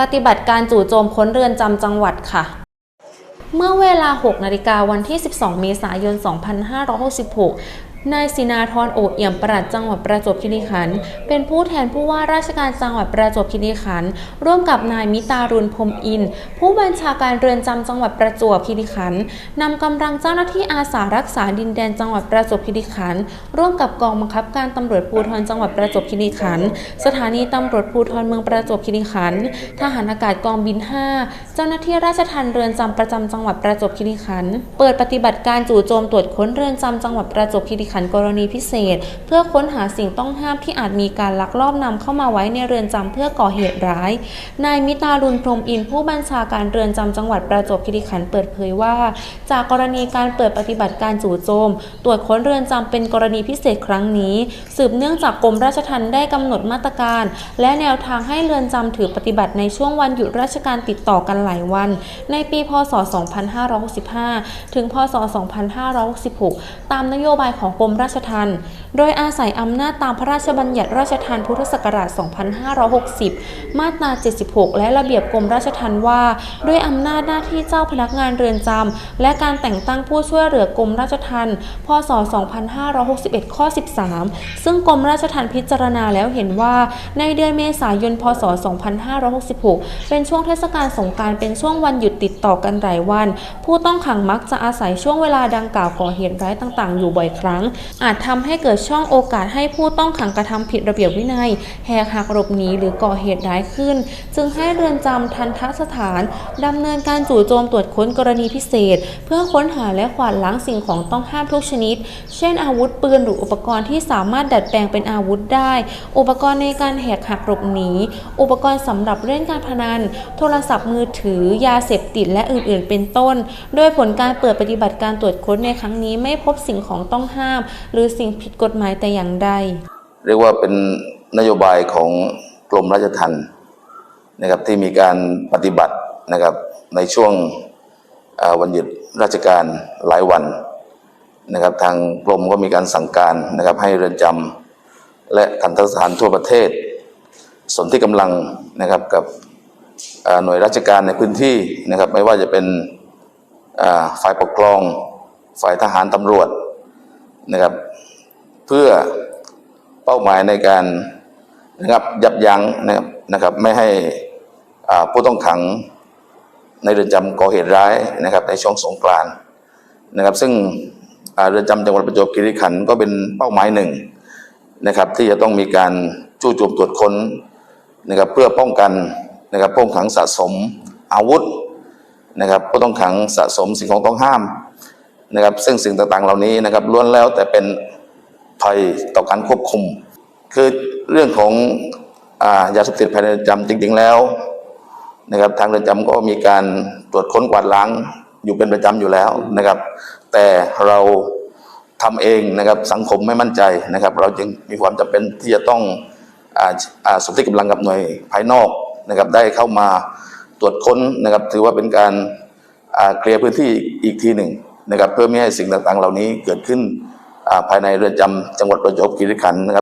ปฏิบัติการจู่โจมค้นเรือนจำจังหวัดค่ะ เมื่อเวลา 6 นาฬิกาวันที่ 12 เมษายน 2566 นายสินาธรโอเอี่ยมปลัดจังหวัดประจวบคีรีขันธ์เป็นผู้แทนผู้ว่าราชการจังหวัดประจวบคีรีขันธ์ร่วมกับนายมิตารุณพรมอิน ผู้บัญชาการเรือนจำจังหวัดประจวบคีรีขันธ์นำกำลังเจ้าหน้าที่อาสารักษาดินแดนจังหวัดประจวบคีรีขันธ์ร่วมกับกองบังคับการตำรวจภูธรจังหวัดประจวบคีรีขันธ์สถานีตำรวจภูธรเมืองประจวบคีรีขันธ์ทหารอากาศกองบิน 5 เจ้าหน้าที่ราชทัณฑ์เรือนจำประจำจังหวัดประจวบคีรีขันธ์เปิดปฏิบัติการจู่โจมตรวจค้นเรือนจำจังหวัดประจวบคีรีขันกรณีพิเศษ เพื่อค้นหาสิ่งต้องห้ามที่อาจมีการลักลอบนำเข้ามาไว้ในเรือนจำเพื่อก่อเหตุร้าย นายมิตารุณพรมอินผู้บัญชาการเรือนจำจังหวัดประจวบคีรีขันธ์เปิดเผยว่า จากกรณีการเปิดปฏิบัติการจู่โจม ตรวจค้นเรือนจำเป็นกรณีพิเศษครั้งนี้ สืบเนื่องจากกรมราชทัณฑ์ได้กำหนดมาตรการ และแนวทางให้เรือนจำถือปฏิบัติในช่วงวันหยุดราชการติดต่อกันหลายวัน ในปีพศ 2565 ถึง พศ 2566 ตามนโยบายของกรมราชทัณฑ์ โดยอาศัยอำนาจตามพระราชบัญญัติราชทัณฑ์พุทธศักราช 2560 มาตรา 76 และระเบียบกรมราชทัณฑ์ว่า ด้วยอำนาจหน้าที่เจ้าพนักงานเรือนจำและการแต่งตั้งผู้ช่วยเหลือกรมราชทัณฑ์ พศ 2561 ข้อ 13 ซึ่งกรมราชทัณฑ์พิจารณาแล้วเห็นว่าในเดือนเมษายน พศ 2566 เป็นช่วงเทศกาลสงการเป็นช่วงวันหยุดติดต่อกันหลายวัน ผู้ต้องขังมักจะอาศัยช่วงเวลาดังกล่าวก่อเหตุร้ายต่างๆ อยู่บ่อยครั้งอาจทำให้เกิดช่องโอกาสให้ผู้ต้องขังกระทำผิดระเบียบวินัย แหกหักหลบหนีหรือก่อเหตุร้ายขึ้น จึงให้เรือนจำทันทสถานดำเนินการจู่โจมตรวจค้นกรณีพิเศษ เพื่อค้นหาและขวาดล้างสิ่งของต้องห้ามทุกชนิด เช่น อาวุธปืนหรืออุปกรณ์ที่สามารถดัดแปลงเป็นอาวุธได้ อุปกรณ์ในการแหกหักหลบหนีอุปกรณ์สำหรับเล่นการพนัน โทรศัพท์มือถือ ยาเสพติดและอื่นๆ เป็นต้น โดยผลการเปิดปฏิบัติการตรวจค้นในครั้งนี้ไม่พบสิ่งของต้องห้ามหรือสิ่งผิดกฎหมายแต่อย่างใด เรียกว่าเป็นนโยบายของกรมราชทัณฑ์นะครับที่มีการปฏิบัตินะครับในช่วงวันหยุดราชการหลายวันนะครับทางกรมก็มีการสั่งการนะครับให้เรือนจำและทันตสถานทั่วประเทศ สนที่กำลังนะครับกับหน่วยราชการในพื้นที่นะครับไม่ว่าจะเป็นฝ่ายปกครอง ฝ่ายทหารตำรวจ นะครับ เพื่อเป้าหมายในการนะครับยับยั้งนะครับนะครับ ไม่ให้อาผู้ต้องขังในเรือนจำก่อเหตุร้ายนะครับ ในช่วงสงกรานนะครับ ซึ่งเรือนจำจังหวัดประจวบคีรีขันธ์ก็เป็นเป้าหมายหนึ่งนะครับ ที่จะต้องมีการจู่โจมตรวจค้นนะครับ เพื่อป้องกันนะครับผู้ต้องขังสะสมอาวุธนะครับผู้ต้องขังสะสมสิ่งของต้องห้าม นะครับซึ่งสิ่งต่างๆ เหล่านี้นะครับล้วนแล้วแต่เป็นภัยต่อการควบคุม คือเรื่องของอายาเสพติดภายในจำจริง ๆแล้วนะครับทางเรือนจำก็มีการตรวจค้นกวาดล้างอยู่เป็นประจำอยู่แล้วนะครับ แต่เราทำเองนะครับสังคมไม่มั่นใจนะครับ เราจึงมีความจำเป็นที่จะต้องอสนที่กำลังกับหน่วยภายนอกนะครับ ได้เข้ามาตรวจค้นนะครับ ถือว่าเป็นการเคลียร์พื้นที่อีกทีหนึ่ง นะครับเพื่อไม่ให้สิ่งต่างๆ เหล่านี้เกิดขึ้นภายในเรือนจำจังหวัดประจวบคีรีขันธ์นะครับ